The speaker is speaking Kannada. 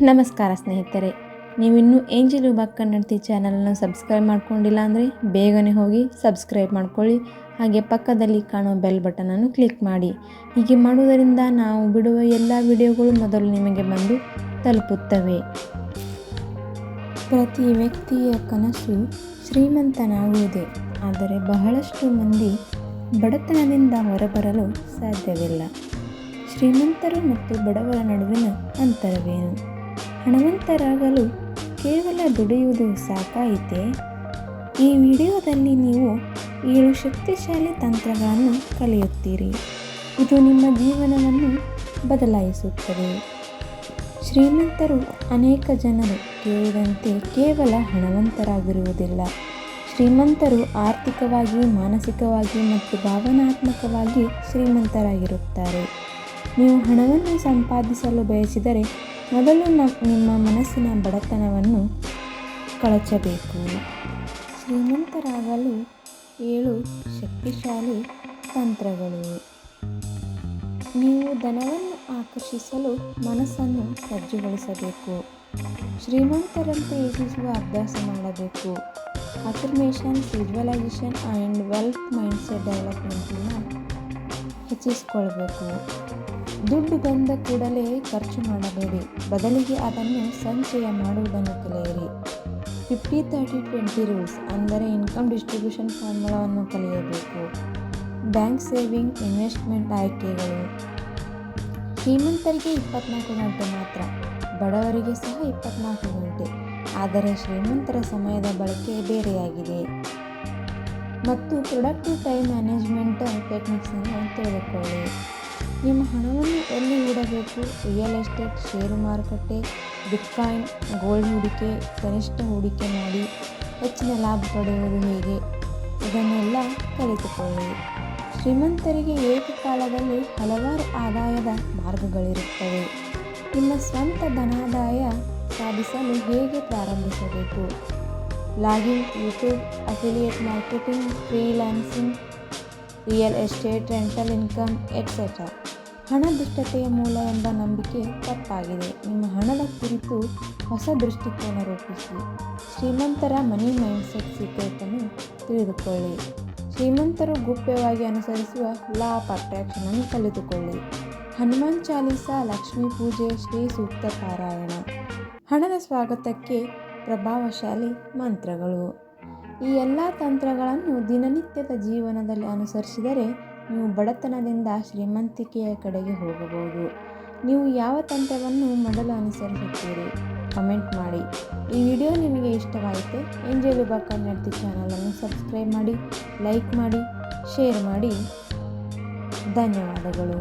ನಮಸ್ಕಾರ ಸ್ನೇಹಿತರೆ, ನೀವಿನ್ನೂ ಏಂಜಲ್ ವಿಭಾಗ ಕನ್ನಡತಿ ಚಾನಲನ್ನು ಸಬ್ಸ್ಕ್ರೈಬ್ ಮಾಡ್ಕೊಂಡಿಲ್ಲ ಅಂದರೆ ಬೇಗನೆ ಹೋಗಿ ಸಬ್ಸ್ಕ್ರೈಬ್ ಮಾಡ್ಕೊಳ್ಳಿ, ಹಾಗೆ ಪಕ್ಕದಲ್ಲಿ ಕಾಣೋ ಬೆಲ್ ಬಟನನ್ನು ಕ್ಲಿಕ್ ಮಾಡಿ. ಹೀಗೆ ಮಾಡುವುದರಿಂದ ನಾವು ಬಿಡುವ ಎಲ್ಲ ವಿಡಿಯೋಗಳು ಮೊದಲು ನಿಮಗೆ ಬಂದು ತಲುಪುತ್ತವೆ. ಪ್ರತಿ ವ್ಯಕ್ತಿಯ ಕನಸು ಶ್ರೀಮಂತನಾಗುವುದೇ, ಆದರೆ ಬಹಳಷ್ಟು ಮಂದಿ ಬಡತನದಿಂದ ಹೊರಬರಲು ಸಾಧ್ಯವಿಲ್ಲ. ಶ್ರೀಮಂತರು ಮತ್ತು ಬಡವರ ನಡುವಿನ ಅಂತರವೇನು? ಹಣವಂತರಾಗಲು ಕೇವಲ ದುಡಿಯುವುದು ಸಾಕಾಯಿತೆ? ಈ ವಿಡಿಯೋದಲ್ಲಿ ನೀವು ಏಳು ಶಕ್ತಿಶಾಲಿ ತಂತ್ರಗಳನ್ನು ಕಲಿಯುತ್ತೀರಿ. ಇದು ನಿಮ್ಮ ಜೀವನವನ್ನು ಬದಲಾಯಿಸುತ್ತದೆ. ಶ್ರೀಮಂತರು ಅನೇಕ ಜನರು ಕೇಳಿದಂತೆ ಕೇವಲ ಹಣವಂತರಾಗಿರುವುದಿಲ್ಲ. ಶ್ರೀಮಂತರು ಆರ್ಥಿಕವಾಗಿ, ಮಾನಸಿಕವಾಗಿ ಮತ್ತು ಭಾವನಾತ್ಮಕವಾಗಿ ಶ್ರೀಮಂತರಾಗಿರುತ್ತಾರೆ. ನೀವು ಹಣವನ್ನು ಸಂಪಾದಿಸಲು ಬಯಸಿದರೆ ಮೊದಲು ನಿಮ್ಮ ಮನಸ್ಸಿನ ಬಡತನವನ್ನು ಕಳಚಬೇಕು. ಶ್ರೀಮಂತರಾಗಲು ಏಳು ಶಕ್ತಿಶಾಲಿ ತಂತ್ರಗಳು. ನೀವು ಧನವನ್ನು ಆಕರ್ಷಿಸಲು ಮನಸ್ಸನ್ನು ಸಜ್ಜುಗೊಳಿಸಬೇಕು. ಶ್ರೀಮಂತರಂತೆ ಯೋಚಿಸುವ ಅಭ್ಯಾಸ ಮಾಡಬೇಕು. Affirmation visualization and wealth mindset ಡೆವಲಪ್ಮೆಂಟನ್ನು ಹೆಚ್ಚಿಸಿಕೊಳ್ಬೇಕು. ದುಡ್ಡು ಬಂದ ಕೂಡಲೇ ಖರ್ಚು ಮಾಡಬೇಡಿ. ಬದಲಿಗೆ ಅದನ್ನು ಸಂಚಯ ಮಾಡುವುದನ್ನು ಕಲಿಯಿರಿ. ಫಿಫ್ಟಿ ತರ್ಟಿ ಟ್ವೆಂಟಿ ರೂಲ್ಸ್ ಅಂದರೆ ಇನ್ಕಮ್ ಡಿಸ್ಟ್ರಿಬ್ಯೂಷನ್ ಫಾರ್ಮುಲಾವನ್ನು ಕಲಿಯಬೇಕು. ಬ್ಯಾಂಕ್ ಸೇವಿಂಗ್, ಇನ್ವೆಸ್ಟ್ಮೆಂಟ್ ಆಯ್ಕೆಗಳು. ಶ್ರೀಮಂತರಿಗೆ ಇಪ್ಪತ್ನಾಲ್ಕು ಗಂಟೆ ಮಾತ್ರ. ಬಡವರಿಗೆ ಸಹ ಇಪ್ಪತ್ನಾಲ್ಕು ಗಂಟೆ. ಆದರೆ ಶ್ರೀಮಂತರ ಸಮಯದ ಬಳಕೆ ಬೇರೆಯಾಗಿದೆ. ಮತ್ತು ಪ್ರೊಡಕ್ಟಿವ್ ಟೈಮ್ ಮ್ಯಾನೇಜ್ಮೆಂಟ್ ಟೆಕ್ನಿಕ್ಸನ್ನು ತಿಳಿದುಕೊಳ್ಳಿ. ನಿಮ್ಮ ಹಣವನ್ನು ಎಲ್ಲಿ ಹೂಡಬೇಕು? ರಿಯಲ್ ಎಸ್ಟೇಟ್ ಷೇರು ಮಾರುಕಟ್ಟೆ, ಬಿಟ್ಕಾಯಿನ್, ಗೋಲ್ಡ್ ಹೂಡಿಕೆ, ಕನಿಷ್ಠ ಹೂಡಿಕೆ ಮಾಡಿ ಹೆಚ್ಚಿನ ಲಾಭ ಪಡೆಯುವುದು ಹೇಗೆ? ಇದನ್ನೆಲ್ಲ ಕಲಿತುಕೊಳ್ಳಿ. ಶ್ರೀಮಂತರಿಗೆ ಏಕಕಾಲದಲ್ಲಿ ಹಲವಾರು ಆದಾಯದ ಮಾರ್ಗಗಳಿರುತ್ತವೆ. ನಿಮ್ಮ ಸ್ವಂತ ಧನಾದಾಯ ಸಾಧಿಸಲು ಹೇಗೆ ಪ್ರಾರಂಭಿಸಬೇಕು? Login, YouTube, affiliate marketing freelancing real estate, rental income etcetera ಹಣ ದುಷ್ಟತೆಯ ಮೂಲ ಎಂಬ ನಂಬಿಕೆ ತಪ್ಪಾಗಿದೆ. ನಿಮ್ಮ ಹಣದ ಕುರಿತು ಹೊಸ ದೃಷ್ಟಿಕೋನ ರೂಪಿಸಿ. ಶ್ರೀಮಂತರ ಮನಿ ಮೈಂಡ್ಸೆಟ್ ಸೀಕ್ರೆಟನ್ನು ತಿಳಿದುಕೊಳ್ಳಿ. ಶ್ರೀಮಂತರು ಗುಪ್ಯವಾಗಿ ಅನುಸರಿಸುವ ಲಾ ಆಫ್ ಅಟ್ರಾಕ್ಷನನ್ನು ಕಲಿತುಕೊಳ್ಳಿ ಹನುಮಾನ್ ಚಾಲೀಸ, ಲಕ್ಷ್ಮೀ ಪೂಜೆ, ಶ್ರೀ ಸೂಕ್ತ ಪಾರಾಯಣ. ಹಣದ ಸ್ವಾಗತಕ್ಕೆ ಪ್ರಭಾವಶಾಲಿ ಮಂತ್ರಗಳು. ಈ ಎಲ್ಲ ತಂತ್ರಗಳನ್ನು ದಿನನಿತ್ಯದ ಜೀವನದಲ್ಲಿ ಅನುಸರಿಸಿದರೆ ನೀವು ಬಡತನದಿಂದ ಶ್ರೀಮಂತಿಕೆಯ ಕಡೆಗೆ ಹೋಗಬಹುದು. ನೀವು ಯಾವ ತಂತ್ರವನ್ನು ಮೊದಲು ಅನುಸರಿಸುತ್ತೀರಿ? ಕಮೆಂಟ್ ಮಾಡಿ. ಈ ವಿಡಿಯೋ ನಿಮಗೆ ಇಷ್ಟವಾಯಿತು, ಎಂಜಲ್ ವಿಭಾಗ ಕನ್ನಡತಿ ಚಾನಲನ್ನು ಸಬ್ಸ್ಕ್ರೈಬ್ ಮಾಡಿ, ಲೈಕ್ ಮಾಡಿ, ಶೇರ್ ಮಾಡಿ. ಧನ್ಯವಾದಗಳು.